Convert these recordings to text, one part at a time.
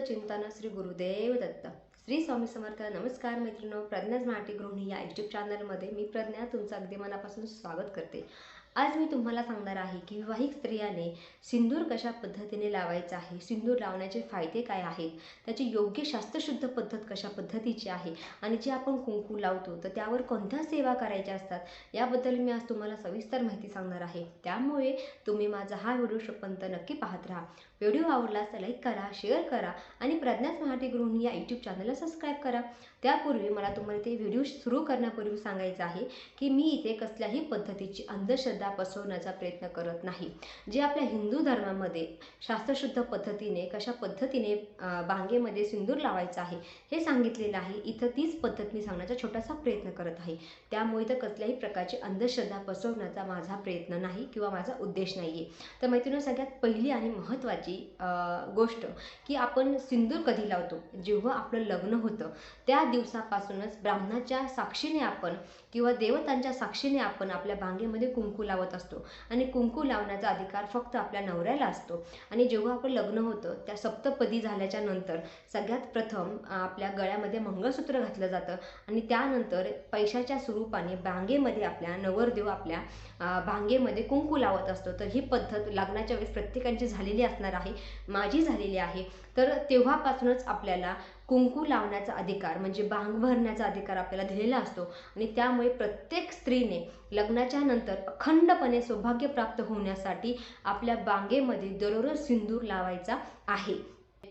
चिंतन श्री गुरुदेव दत्त. श्री स्वामी समर्थ नमस्कार मैत्रिणी प्रज्ञाच मराठी गृहिणी या यूट्यूब चॅनलमध्ये मी प्रज्ञा तुमचं अगदी मनापासून स्वागत करते. आज मी तुम्हाला सांगणार आहे की विवाहित स्त्रियाने सिंदूर कशा पद्धतीने लावायचा आहे सिंदूर लावण्याचे फायदे काय आहेत त्याची योग्य शास्त्रशुद्ध पद्धत कशा पद्धतीची आहे आणि जे आपण कुंकू लावतो तर त्यावर कोणत्या सेवा करायच्या असतात याबद्दल मी आज तुम्हाला सविस्तर माहिती सांगणार आहे. त्यामुळे तुम्ही माझा हा व्हिडिओ शोपर्यंत नक्की पाहत राहा. व्हिडिओ आवडलास तर लाईक करा शेअर करा आणि प्रज्ञाच मराठी गृहिणी या यूट्यूब चॅनलला सबस्क्राईब करा. त्यापूर्वी मला तुम्हाला ते व्हिडिओ सुरू करण्यापूर्वी सांगायचं आहे की मी इथे कसल्याही पद्धतीची अंधश्रद्धा पसरवण्याचा प्रयत्न करत नाही. जे आपल्या हिंदू धर्मामध्ये शास्त्रशुद्ध पद्धतीने कशा पद्धतीने बांगेमध्ये सिंदूर लावायचं आहे हे सांगितलेलं आहे इथं तीच पद्धत मी सांगण्याचा छोटासा प्रयत्न करत आहे. त्यामुळे तर कसल्याही प्रकारची अंधश्रद्धा पसरवण्याचा माझा प्रयत्न नाही किंवा माझा उद्देश नाही आहे तर मैत्रिणी सगळ्यात पहिली आणि महत्त्वाची महत्त्वाची गोष्ट की आपण सिंदूर कधी लावतो? जेव्हा आपलं लग्न होतं त्या दिवसापासूनच ब्राह्मणाच्या साक्षीने आपण किंवा देवतांच्या साक्षीने आपण आपल्या भांगेमध्ये कुंकू लावत असतो. आणि कुंकू लावण्याचा अधिकार फक्त आपल्या नवऱ्याला असतो. आणि जेव्हा आपलं लग्न होतं त्या सप्तपदी झाल्याच्यानंतर सगळ्यात प्रथम आपल्या गळ्यामध्ये मंगळसूत्र घातलं जातं. आणि त्यानंतर पैशाच्या स्वरूपाने भांगेमध्ये आपल्या नवरदेव आपल्या भांगेमध्ये कुंकू लावत असतो. तर ही पद्धत लग्नाच्या वेळेस प्रत्येकाची झालेली असणार आहे माझी झालेली आहे तर तेव्हापासूनच आपल्याला कुंकू लावण्याचा अधिकार म्हणजे बांग भरण्याचा अधिकार आपल्याला दिलेला असतो. आणि त्यामुळे प्रत्येक स्त्रीने लग्नाच्या नंतर अखंडपणे सौभाग्य प्राप्त होण्यासाठी आपल्या बांगेमध्ये दररोज सिंदूर लावायचा आहे.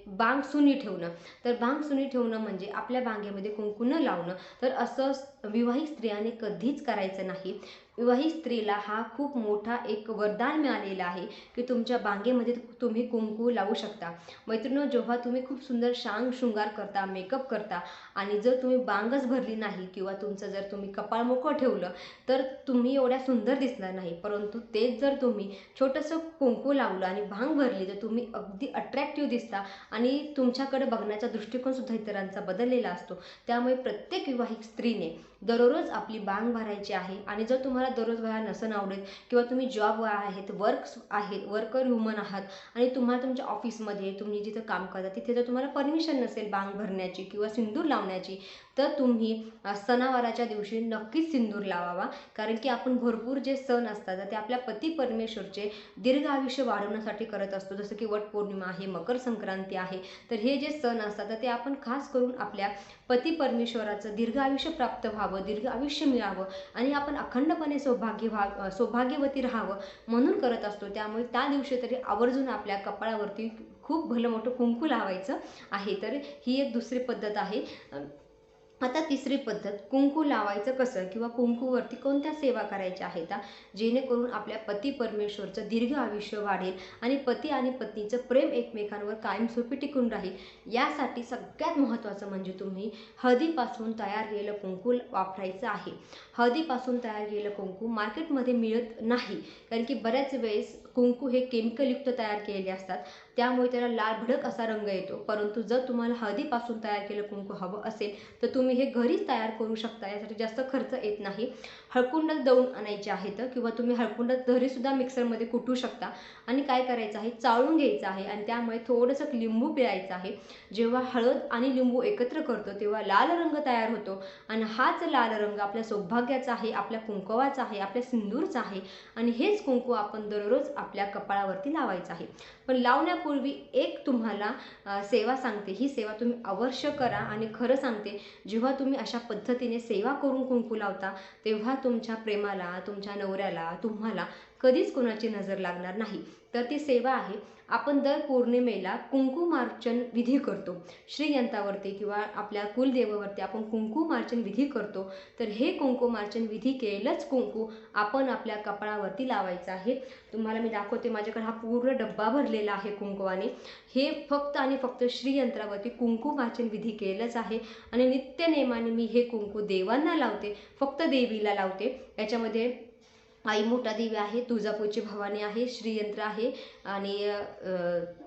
बांग सुनी ठेवणं. तर बांग सुनी ठेवणं म्हणजे आपल्या बांगेमध्ये कुंकू न लावणं. तर असं विवाहित स्त्रियाने कधीच करायचं नाही. विवाहित स्त्रीला हा खूप मोठा एक वरदान मिळालेला आहे की तुमच्या बांगेमध्ये तुम्ही कुंकू लावू शकता. मैत्रिणी जेव्हा तुम्ही खूप सुंदर शांग शृंगार करता मेकअप करता आणि जर तुम्ही बांगच भरली नाही किंवा तुमचं जर तुम्ही कपाळ मोकळं ठेवलं तर तुम्ही एवढ्या सुंदर दिसणार नाही. परंतु तेच जर तुम्ही छोटंसं कुंकू लावलं आणि भांग भरली तर तुम्ही अगदी अट्रॅक्टिव्ह दिसता आणि तुमच्याकडे बघण्याचा दृष्टिकोनसुद्धा इतरांचा बदललेला असतो. त्यामुळे प्रत्येक विवाहित स्त्रीने दररोज आपली बांग भरायची आहे आणि जर तुम्हाला दररोज भरायला नसन आवडेल किंवा तुम्ही जॉब आहेत वर्क आहे वर्कर ह्युमन आहात आणि तुम्हाला तुमच्या ऑफिसमध्ये तुम्ही जिथं काम करता तिथे जर तुम्हाला परमिशन नसेल बांग भरण्याची किंवा सिंदूर लावण्याची तर तुम्ही सणावाराच्या दिवशी नक्कीच सिंदूर लावावा. कारण की आपण भरपूर जे सण असतात तर ते आपल्या पती परमेश्वरचे दीर्घ आयुष्य वाढवण्यासाठी करत असतो. जसं की वटपौर्णिमा आहे मकर संक्रांती आहे तर हे जे सण असतात तर ते आपण खास करून आपल्या पती परमेश्वराचं दीर्घ आयुष्य प्राप्त व्हावं दीर्घ आयुष्य मिळावं आणि आपण अखंडपणे सौभाग्य व्हा सौभाग्यवती राहावं म्हणून करत असतो. त्यामुळे त्या दिवशी तरी आवर्जून आपल्या कपाळावरती खूप भलं मोठं कुंकू लावायचं आहे. तर ही एक दुसरी पद्धत आहे. आता तिसरी पद्धत कुंकू लावायचं कसं किंवा कुंकूवरती कोणत्या सेवा करायच्या आहेत जेणेकरून आपल्या पती परमेश्वरचं दीर्घ आयुष्य वाढेल आणि पती आणि पत्नीचं प्रेम एकमेकांवर कायमस्वरूपी टिकून राहील. यासाठी सगळ्यात महत्त्वाचं म्हणजे तुम्ही हळदीपासून तयार केलेलं कुंकू वापरायचं आहे. हळदीपासून तयार केलेलं कुंकू मार्केटमध्ये मिळत नाही कारण की बऱ्याच वेळेस कुंकू हे केमिकलयुक्त तयार केलेले असतात. त्यामुळे त्याला लाल भडक असा रंग येतो. परंतु जर तुम्हाला हळदीपासून तयार केलं कुंकू हवं असेल तर तुम्ही हे घरीच तयार करू शकता. यासाठी जास्त खर्च येत नाही. हळकुंड दळून आणायचे आहेत किंवा तुम्ही हळकुंड घरीसुद्धा मिक्सरमध्ये कुटू शकता. आणि काय करायचं आहे? चाळून घ्यायचं आहे आणि त्यामुळे थोडंसं लिंबू पिळायचं आहे. जेव्हा हळद आणि लिंबू एकत्र करतो तेव्हा लाल रंग तयार होतो. आणि हाच लाल रंग आपल्या सौभाग्याचा आहे आपल्या कुंकवाचा आहे आपल्या सिंदूरचा आहे. आणि हेच कुंकू आपण दररोज आपल्या कपाळावरती लावायचं आहे. पण लावण्यापूर्वी एक तुम्हाला सेवा सांगते. ही सेवा तुम्ही अवश्य करा आणि खरं सांगते जेव्हा तुम्ही अशा पद्धतीने सेवा करून कुंकू लावता तेव्हा तुमच्या प्रेमाला तुमच्या नवऱ्याला तुम्हाला कधीच कोणाची नजर लागणार नाही. तर ती सेवा आहे. आपण दर पौर्णिमेला कुंकुमार्चन विधी करतो. श्रीयंतावरती किंवा आपल्या कुलदेवावरती आपण कुंकुमार्चन विधी करतो. तर हे कुंकुमार्चन विधी केलंच कुंकू आपण आपल्या कपाळावरती लावायचं आहे. तुम्हाला मी दाखवते माझ्याकडे हा पूर्ण डब्बा भरलेला आहे कुंकुवाने. हे फक्त आणि फक्त श्रीयंत्रावरती कुंकुमार्चन विधी केलंच आहे. आणि नित्यनेमाने मी हे कुंकू देवांना लावते फक्त देवीला लावते. याच्यामध्ये आई मोठा देवी आहे तुळजापूरची भवानी आहे श्रीयंत्र आहे आणि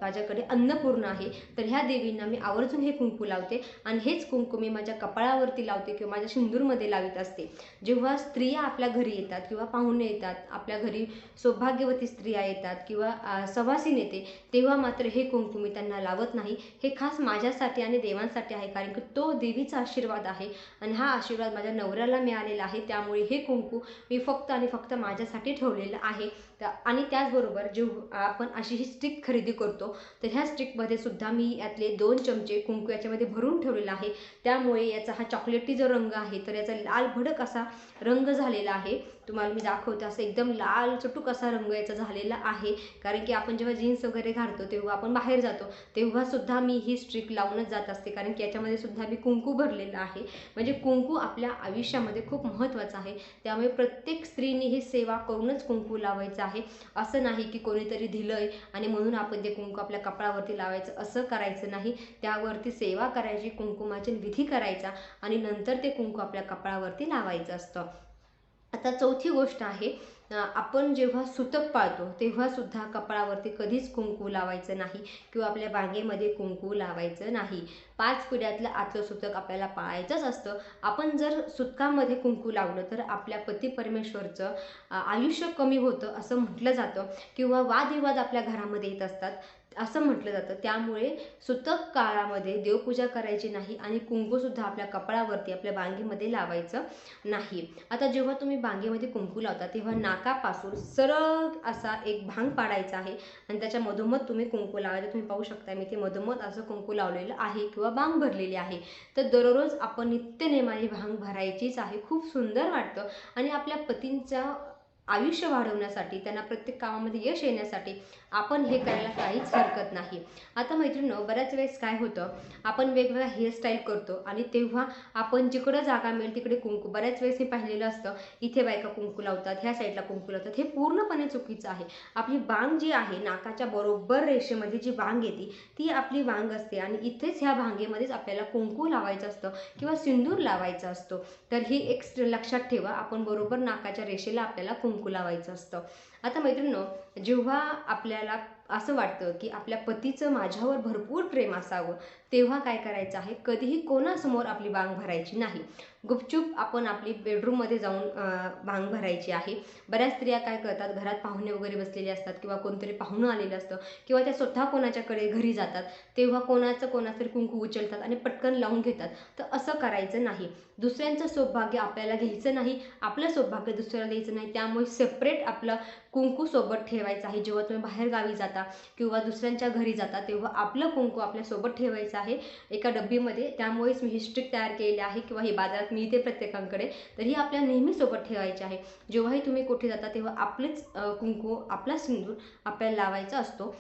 माझ्याकडे अन्नपूर्ण आहे. तर ह्या देवींना मी आवर्जून हे कुंकू लावते आणि हेच कुंकू मी माझ्या कपाळावरती लावते किंवा माझ्या सिंदूरमध्ये लावित असते. जेव्हा स्त्रिया आपल्या घरी येतात किंवा पाहुणे येतात आपल्या घरी सौभाग्यवती स्त्रिया येतात किंवा सवासीन येते तेव्हा मात्र हे कुंकू मी त्यांना लावत नाही. हे खास माझ्यासाठी आणि देवांसाठी आहे कारण की तो देवीचा आशीर्वाद आहे आणि हा आशीर्वाद माझ्या नवऱ्याला मिळालेला आहे. त्यामुळे हे कुंकू मी फक्त आणि फक्त माझ्यासाठी ठेवलेलं आहे. त्या आणि त्याचबरोबर जेव्हा आपण अशी ही स्टिक खरेदी करतो तर ह्या स्टिकमध्ये सुद्धा मी यातले दोन चमचे कुंकू याच्यामध्ये भरून ठेवलेला आहे. त्यामुळे याचा हा चॉकलेटी जो रंग आहे तर याचा लाल भडक असा रंग झालेला आहे. तुम्हाला मी दाखवते असं एकदम लाल चटूक असा रंग याचा झालेला आहे. कारण की आपण जेव्हा जीन्स वगैरे घालतो तेव्हा आपण बाहेर जातो तेव्हा सुद्धा मी ही स्ट्रिक लावूनच जात असते. कारण की याच्यामध्ये सुद्धा मी कुंकू भरलेलं आहे. म्हणजे कुंकू आपल्या आयुष्यामध्ये खूप महत्त्वाचं आहे. त्यामुळे प्रत्येक स्त्रीने ही सेवा करूनच कुंकू लावायचं आहे. असं नाही की कोणीतरी दिलंय आणि म्हणून आपण ते कुंकू आपल्या कपाळावरती लावायचं असं करायचं नाही. त्यावरती सेवा करायची कुंकुमाचे विधी करायचा आणि नंतर ते कुंकू आपल्या कपाळावरती लावायचं असतं. आता चौथी गोष्ट आहे आपण जेव्हा सुतक पाळतो तेव्हासुद्धा कपाळावरती कधीच कुंकू लावायचं नाही किंवा आपल्या बागेमध्ये कुंकू लावायचं नाही. पाच पिढ्यातलं आतलं सुतक आपल्याला पाळायचंच असतं. आपण जर सुतकामध्ये कुंकू लावलं तर आपल्या पती परमेश्वरचं आयुष्य कमी होतं असं म्हटलं जातं किंवा वादविवाद आपल्या घरामध्ये येत असतात. असं म्हटलं जातं. त्यामुळे सुतक काळामध्ये देवपूजा करायची नाही आणि कुंकूसुद्धा आपल्या कपाळावरती आपल्या बांगेमध्ये लावायचं नाही. आता जेव्हा तुम्ही बांगेमध्ये कुंकू लावता तेव्हा नाकापासून सरळ असा एक भांग पाडायचा आहे आणि त्याच्या मधोमध तुम्ही कुंकू लावायचं. तुम्ही पाहू शकता मी ते मधोमध असं कुंकू लावलेलं आहे किंवा भांग भरलेली आहे. तर दररोज आपण नित्यनेमाने भांग भरायचीच आहे. खूप सुंदर वाटतं. आणि आपल्या पतींचा आयुष्य वाढवण्यासाठी त्यांना प्रत्येक कामामध्ये यश येण्यासाठी आपण हे करायला काहीच हरकत नाही. आता मैत्रिणींनो बऱ्याच वेळेस काय होतं आपण वेगवेगळ्या हेअरस्टाईल करतो आणि तेव्हा आपण जिकडं जागा मिळेल तिकडे कुंकू. बऱ्याच वेळेस मी पाहिलेलं असतं इथे बायका कुंकू लावतात ह्या साईडला कुंकू लावतात हे पूर्णपणे चुकीचं आहे. आपली बांग जी आहे नाकाच्या बरोबर रेषेमध्ये जी बांग येते ती आपली बांग असते आणि इथेच ह्या भांगेमध्येच आपल्याला कुंकू लावायचं असतं किंवा सिंदूर लावायचा असतो. तर ही एक लक्षात ठेवा आपण बरोबर नाकाच्या रेषेला आपल्याला कुंकू लावायचं असतं. आता मैत्रिणीनो जेव्हा आपल्याला असं वाटतं की आपल्या पतीचं माझ्यावर भरपूर प्रेम असावं तेव्हा काय करायचं आहे? कधीही कोणासमोर आपली बांग भरायची नाही. गुपचूप आपण आपली बेडरूममध्ये जाऊन बांग भरायची आहे. बऱ्याच स्त्रिया काय करतात? घरात पाहुणे वगैरे बसलेले असतात किंवा कोणतरी पाहुणं आलेलं असतं किंवा त्या स्वतः कोणाच्याकडे घरी जातात तेव्हा कोणाचं कोणातरी कुंकू उचलतात आणि पटकन लावून घेतात. तर असं करायचं नाही. दुसऱ्यांचं सौभाग्य आपल्याला घ्यायचं नाही आपलं सौभाग्य दुसऱ्याला द्यायचं नाही. त्यामुळे सेपरेट आपलं कुंकू सोबत ठेवायचं आहे. जेव्हा तुम्ही बाहेर गावी जाता किंवा दुसऱ्यांच्या घरी जाता तेव्हा आपलं कुंकू आपल्यासोबत ठेवायचं आहे एका डब्बीमध्ये. त्यामुळेच मी ही स्ट्रिक तयार केलेली आहे किंवा ही बाजारात मिळते प्रत्येकाकडे. तर ही आपल्या नेहमी सोबत ठेवायची आहे. जेव्हाही तुम्ही कुठे जाता तेव्हा आपलेच कुंकू आपला सिंदूर आपल्याला लावायचा असतो.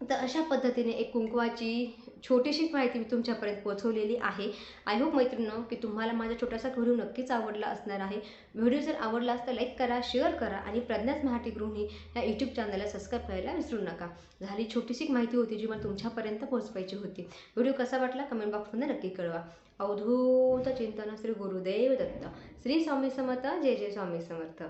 तर अशा पद्धतीने एक कुंकवाची छोटीशी माहिती मी तुमच्यापर्यंत पोहोचवलेली आहे. आय होप मैत्रिणींनो की तुम्हाला माझा छोटासा व्हिडिओ नक्कीच आवडला असणार आहे. व्हिडिओ जर आवडला असता लाईक करा शेअर करा आणि प्रज्ञाच मराठी गृहिणी या यूट्यूब चॅनलला सबस्क्राईब करायला विसरू नका. झाली छोटीशी माहिती होती जी मला तुमच्यापर्यंत पोहोचवायची होती. व्हिडिओ कसा वाटला कमेंट बॉक्समध्ये नक्की कळवा. अवधूत चिंतन श्री गुरुदेव दत्त. श्री स्वामी समर्थ. जय जय स्वामी समर्थ.